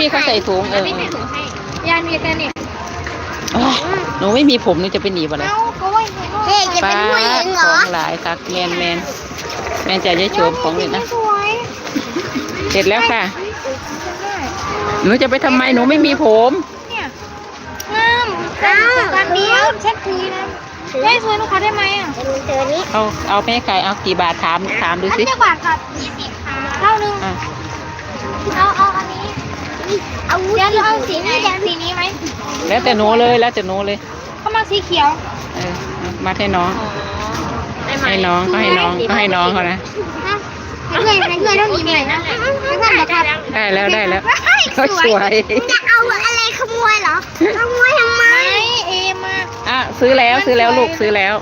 พี่เขาใส่ถุงเออพี่ใส่ถุงให้ยายมีแต่เนี่ยเอ้ยหนูไม่มีผมหนูจะไปหนีบ่เลยเอ้าก็ว่าเฮ้ยจะป้าเป็นผู้หญิงเหรขอองหลายคักแมนแมนแมนจะยายโฉมของเลยนะสวยเสร็จแล้วค่ะ หนูจะไปทำไมหนูไม่มีผมเนี่ยงามแต่การเดียวเช็ดทีนะยายสวยลูกค้าได้ไหมอะเจอนี้เอาเอาไปให้ใครเอากี่บาทถามถามดูอันสิจะบาทกับยี่สิบค่ะเท่านึงอะเอาเอาอันนี้เอายันเอาสีนี้ยันสีนี้ไหมแล้วแต่หนูเลยแล้วแต่หนูเลย เข้ามาสีเขียวเออเอามาให้น้อง ให้น้องก็ให้น้องก็ให้น้องเขานะเงยเงยต้องยิ้มเลยนะไม่ใช่ครับได้แล้วได้แล้วสวยสวยจะเอาอะไรขโมยเหรอขโมยทำไมเอมาอะซื้อแล้วซื้อแล้วลูกซื้อแล้ว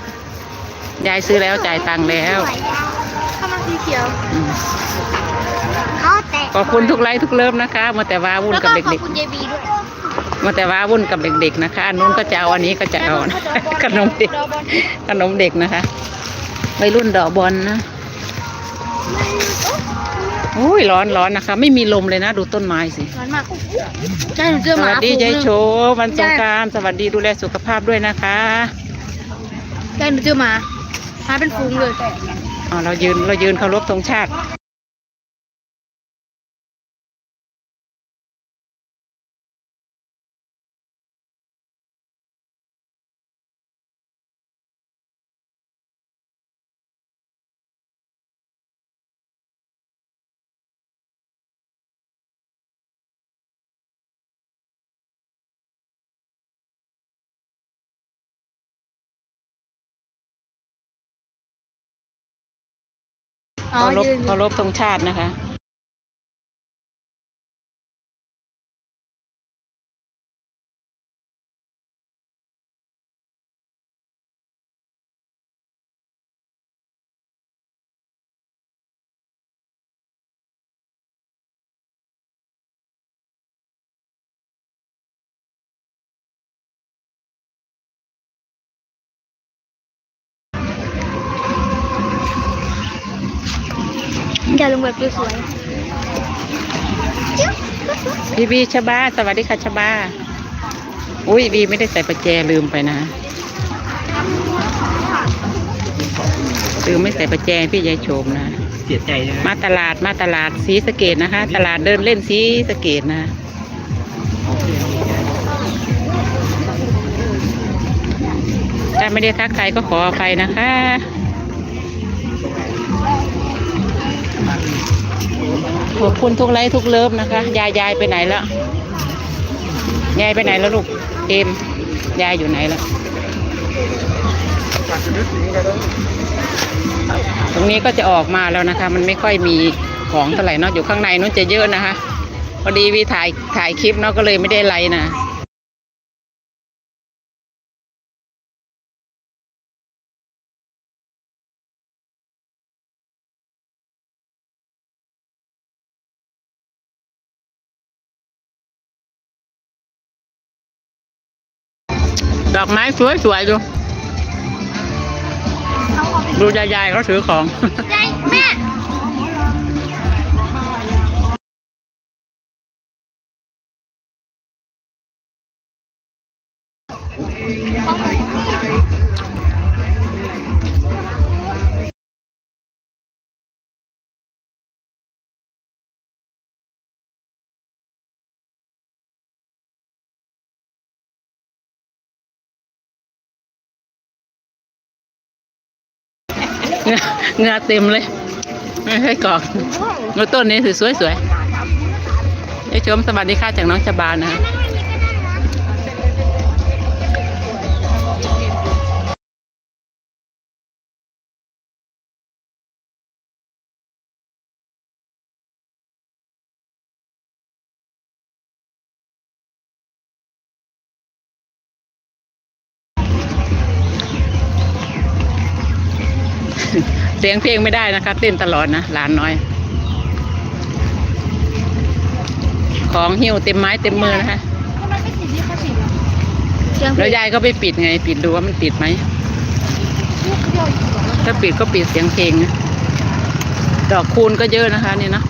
ยายซื้อแล้วจ่ายตังค์แล้วเข้ามาสีเขียวอืมเขาแตะขอบคุณทุกไลค์ทุกเลิฟนะคะมาแต่ว้าวุ่นแล้วกัก็บขอบเด็กคุณเยบีด้วยๆมาแต่ว้าวุ่นกับเด็ก ๆ นะคะอันนู้นก็จะเอาอันนี้ก็จะเอานะขนมเด็ก ขนมเด็กนะคะวัยรุ่นดอกบอลนะโอ้ยร้อนร้อนนะคะ ไม่มีลมเลยนะ ดูต้นไม้สิ ร้อนมากใช่หนูเจอสหมาวัสดีฝูงยายหนึ่งโชวันสงกรารสวัสดีดูแลสุขภาพด้วยนะคะใช่หนูเจอหมาหมาเป็นฝูงเลยอ๋อเรายืนเรายืนเคารพธงชาติ เคารพยืนเคารพธงชาตินะคะ อย่าลงแบบสวยพี่บีชบา สวัสดีค่ะชบา อุ้ยบีไม่ได้ใส่ประแจลืมไปนะ ลืมไม่ใส่ประแจพี่ยายโฉมนะ เสียใจนะมาตลาดมาตลาดสีสะเกตนะคะ ตลาดเดินเล่นสีสะเกตนะถ้าไม่ได้ทักใครก็ขออภัยนะคะ ขอบคุณทุกไลค์ทุกเลิฟนะคะ ยายยายไปไหนแล้ว ยายไปไหนแล้วลูก เอม ยายอยู่ไหนแล้ว ตรงนี้ก็จะออกมาแล้วนะคะ มันไม่ค่อยมีของเท่าไหร่เนาะ อยู่ข้างในนู้นจะเยอะนะคะ พอดีวีถ่ายถ่ายคลิปเนาะก็เลยไม่ได้ไลน์นะ ดอกไม้สวยๆดู ดูยายๆเขาถือของๆยายแม่ เหงื่อเหงื่อเต็มเลย ไม่ใช่กรอกแล้วต้นนี้ถือสวยๆยายชมสวัสดีค่ะจากน้องชบานะ เสียงเพลงไม่ได้นะคะ เต้นตลอดนะหลานน้อย ของหิ้วเต็มไม้เต็มมือนะคะทำไมไม่ติดที่เขาติดเสียงเพลแล้วงยายก็ไปปิดไง ปิดดูว่ามันปิดไหมลูกเดียวถ้าปิดก็ปิดเสียงเพลงนะดอกคูณก็เยอะนะคะ นี่เนาะ